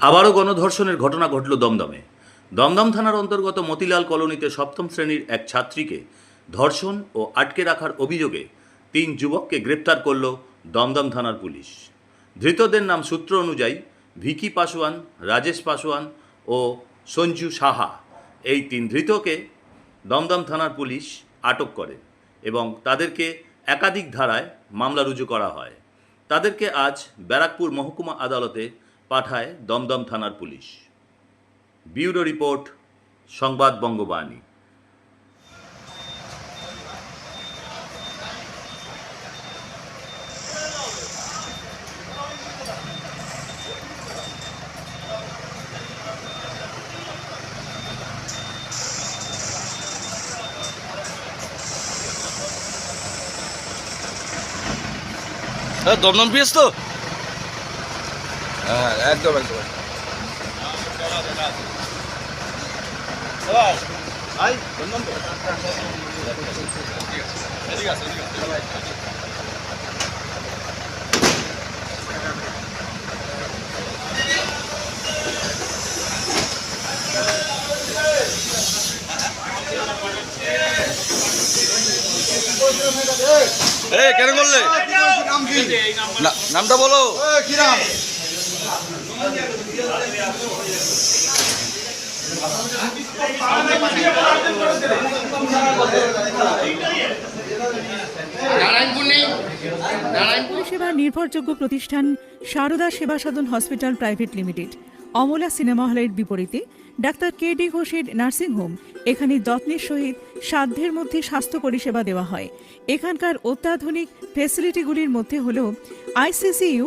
আবারও গণধর্ষণের ঘটনা ঘটল দমদমে। দমদম থানার অন্তর্গত মতিলাল কলোনিতে সপ্তম শ্রেণির এক ছাত্রীকে ধর্ষণ ও আটকে রাখার অভিযোগে তিন যুবককে গ্রেপ্তার করল দমদম থানার পুলিশ। ধৃতদের নাম সূত্র অনুযায়ী ভিকি পাসওয়ান রাজেশ পাসওয়ান ও সঞ্জু সাহা এই তিন ধৃতকে দমদম থানার পুলিশ আটক করে এবং তাদেরকে একাধিক ধারায় মামলা রুজু করা হয়। তাদেরকে আজ ব্যারাকপুর মহকুমা আদালতে পাঠায় দমদম থানার পুলিশ। ব্যুরো রিপোর্ট সংবাদ বঙ্গবাণী। হ্যাঁ দমদম পিএস তো? হ্যাঁ একদম একদম। এ কেন করলে? নামটা। বলো। এ, কি নাম? পরিষেবার নির্ভরযোগ্য প্রতিষ্ঠান Sarada Seva Sadan hospital private limited. Amala cinema হলের বিপরীতে ডাক্তার কে ডি ঘোষের নার্সিংহোম এখানে যত্নের সহিত সাধ্যের মধ্যে স্বাস্থ্য পরিষেবা দেওয়া হয়। এখানকার অত্যাধুনিক ফেসিলিটিগুলির মধ্যে হল ICCU